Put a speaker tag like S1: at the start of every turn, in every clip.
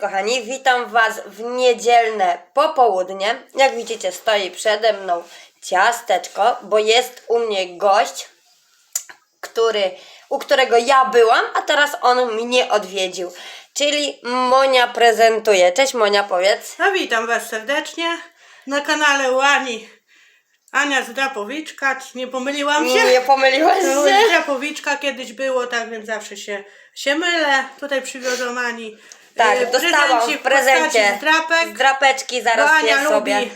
S1: kochani, witam Was w niedzielne popołudnie. Jak widzicie, stoi przede mną ciasteczko, bo jest u mnie gość, który, u którego ja byłam, a teraz on mnie odwiedził. Czyli Monia prezentuje. Cześć Monia, powiedz.
S2: No witam Was serdecznie na kanale u Ani. Ania Zdrapowiczka, nie pomyliłam się?
S1: Nie pomyliłaś
S2: No,
S1: się?
S2: Zdrapowiczka kiedyś było, tak więc zawsze się, się mylę. Tutaj przywiozłam Ani
S1: Tak,
S2: e,
S1: dostałam w prezencie
S2: postaci zdrapek,
S1: drapeczki,
S2: bo
S1: zaraz
S2: Ania
S1: sobie.
S2: lubi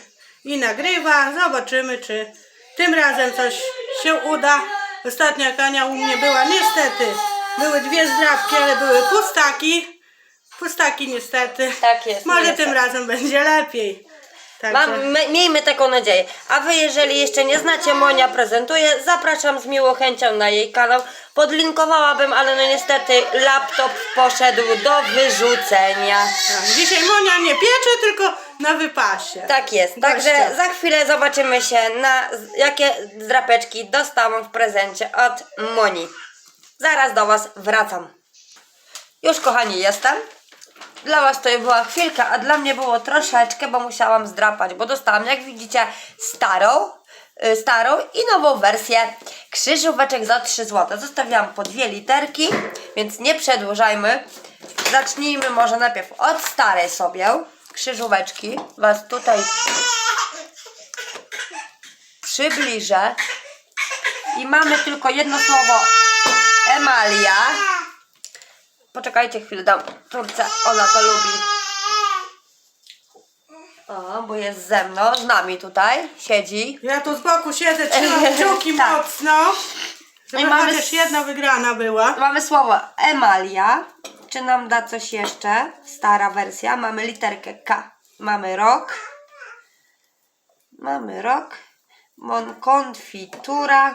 S2: i nagrywa. Zobaczymy, czy tym razem coś się uda. Ostatnio jak Ania u mnie była, niestety, były dwie zdrapki, ale były pustaki. Pustaki niestety.
S1: Tak jest,
S2: Może
S1: niestety.
S2: tym razem będzie lepiej. Także...
S1: Mam, my, miejmy taką nadzieję. A wy, jeżeli jeszcze nie znacie, Monia prezentuje, zapraszam z miłą chęcią na jej kanał. Podlinkowałabym, ale no niestety laptop poszedł do wyrzucenia.
S2: Tak, Dzisiaj Monia nie piecze, tylko na wypasie.
S1: Tak jest. Także
S2: Gościa.
S1: za chwilę zobaczymy się na z- jakie drapeczki dostałam w prezencie od Moni. Zaraz do Was wracam. Już kochani jestem. Dla Was to była chwilka, a dla mnie było troszeczkę, bo musiałam zdrapać, bo dostałam, jak widzicie, starą, y, starą i nową wersję krzyżóweczek za 3 zł. Zostawiłam po dwie literki, więc nie przedłużajmy. Zacznijmy może najpierw od starej sobie krzyżóweczki. Was tutaj przybliżę. I mamy tylko jedno słowo emalia. Poczekajcie chwilę, dam Turce, ona to lubi. O, bo jest ze mną, z nami tutaj, siedzi.
S2: Ja tu z boku siedzę, trzymam kciuki
S1: Tak.
S2: mocno. Żeby
S1: I mamy
S2: chociaż
S1: s-
S2: jedna wygrana była.
S1: Mamy słowo emalia. Czy nam da coś jeszcze? Stara wersja. Mamy literkę K. Mamy rok. Mamy rok. Mon konfitura.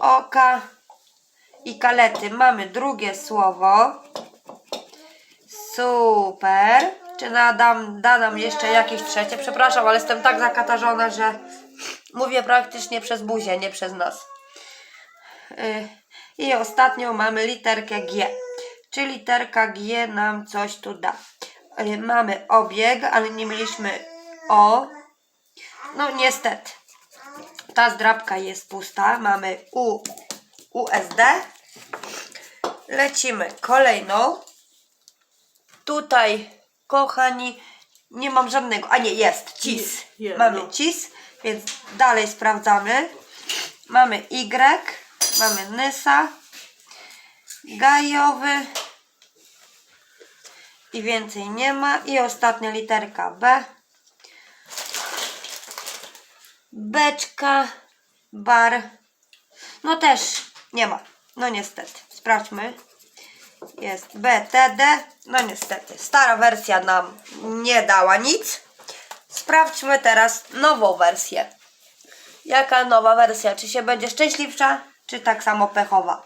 S1: Oka. I kalety. Mamy drugie słowo. Super. Czy nadam, da nam jeszcze jakieś trzecie? Przepraszam, ale jestem tak zakatarzona, że mówię praktycznie przez buzię, nie przez nos. Y, I ostatnią mamy literkę G. Czy literka G nam coś tu da? Y, Mamy obieg, ale nie mieliśmy O. No niestety. Ta zdrabka jest pusta. Mamy U, USD. Lecimy kolejną. Tutaj, kochani, nie mam żadnego. A nie, jest cis. Mamy
S2: no.
S1: cis, więc dalej sprawdzamy. Mamy Y, mamy Nysa, Gajowy i więcej nie ma. I ostatnia literka B. Beczka, bar. No też nie ma. No niestety. Sprawdźmy. Jest BTD. No niestety. Stara wersja nam nie dała nic. Sprawdźmy teraz nową wersję. Jaka nowa wersja? Czy się będzie szczęśliwsza, czy tak samo pechowa?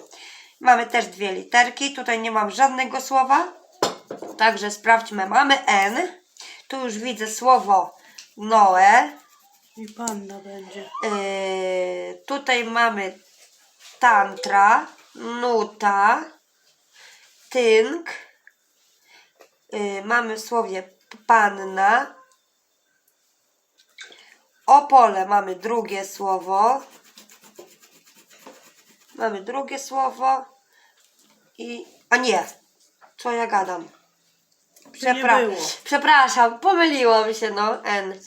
S1: Mamy też dwie literki. Tutaj nie mam żadnego słowa. Także sprawdźmy. Mamy N. Tu już widzę słowo Noe.
S2: I panda będzie.
S1: Yy, tutaj mamy tantra, nuta, tynk. Yy, mamy w słowie panna. Opole mamy drugie słowo. Mamy drugie słowo. I. A nie! Co ja gadam? Przepra-. Przepraszam, pomyliłam się, no. N.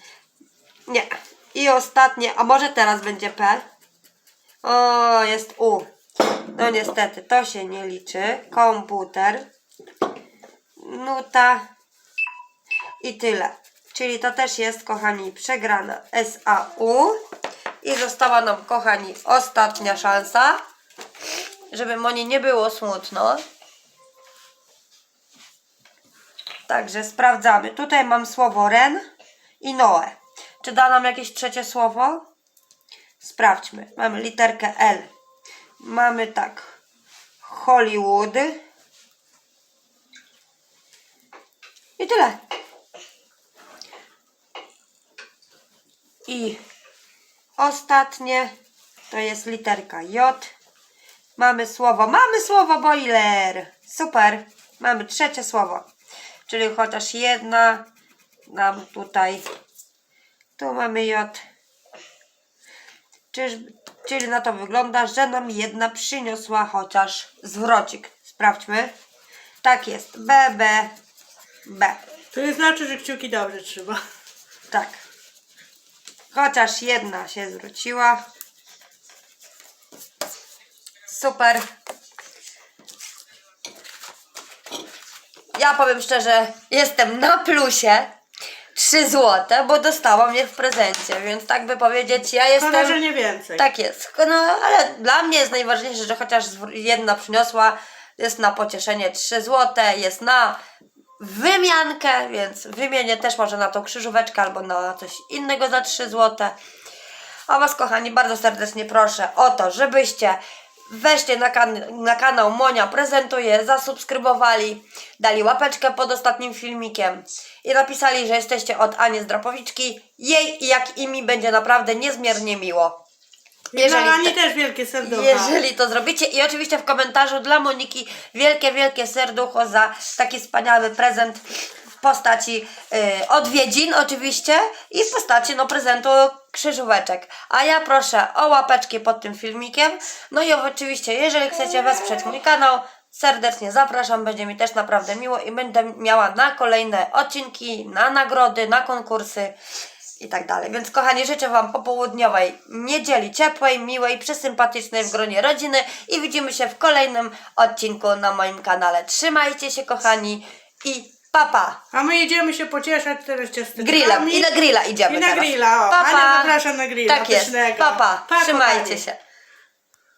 S1: Nie. I ostatnie, a może teraz będzie P? O, jest U. No niestety, to się nie liczy. Komputer. Nuta. I tyle. Czyli to też jest, kochani, przegrana SAU. I została nam, kochani, ostatnia szansa. Żeby Moni nie było smutno. Także sprawdzamy. Tutaj mam słowo Ren i Noe. Czy da nam jakieś trzecie słowo? Sprawdźmy. Mamy literkę L. Mamy tak. Hollywood. I tyle. I ostatnie to jest literka J. Mamy słowo. Mamy słowo boiler. Super. Mamy trzecie słowo. czyli chociaż jedna nam tutaj, tu mamy J, Czyż, czyli na to wygląda, że nam jedna przyniosła chociaż zwrocik. Sprawdźmy. Tak jest, B, B, B.
S2: To nie znaczy, że kciuki dobrze trzyma.
S1: Tak. Chociaż jedna się zwróciła. Super. Ja powiem szczerze, jestem na plusie. 3 złote, bo dostałam je w prezencie, więc tak by powiedzieć, ja jestem.
S2: nie więcej.
S1: Tak jest. No ale dla mnie jest najważniejsze, że chociaż jedna przyniosła, jest na pocieszenie 3 złote, jest na wymiankę, więc wymienię też może na tą krzyżóweczkę albo na coś innego za 3 złote. A Was, kochani, bardzo serdecznie proszę o to, żebyście weszli na, kan- na kanał Monia Prezentuje, zasubskrybowali, dali łapeczkę pod ostatnim filmikiem i napisali, że jesteście od Ani Zdrapowiczki. Jej, jak i mi, będzie naprawdę niezmiernie miło. Jeżeli
S2: dla Ani
S1: te-
S2: też wielkie serducho.
S1: Jeżeli to zrobicie i oczywiście w komentarzu dla Moniki wielkie, wielkie serducho za taki wspaniały prezent w postaci y, odwiedzin oczywiście i w postaci no prezentu krzyżóweczek. A ja proszę o łapeczki pod tym filmikiem. No i oczywiście, jeżeli chcecie wesprzeć mój kanał, serdecznie zapraszam, będzie mi też naprawdę miło i będę miała na kolejne odcinki, na nagrody, na konkursy i tak dalej. Więc kochani, życzę Wam popołudniowej niedzieli ciepłej, miłej, przysympatycznej w gronie rodziny i widzimy się w kolejnym odcinku na moim kanale. Trzymajcie się kochani i papa!
S2: A my idziemy się pocieszać teraz ciasteczkami.
S1: Grillem i na grilla idziemy
S2: I na
S1: teraz.
S2: grilla, o.
S1: Papa.
S2: Ania zapraszam na grilla
S1: Tak jest.
S2: pysznego.
S1: Papa.
S2: Pa,
S1: Trzymajcie
S2: kochani.
S1: się.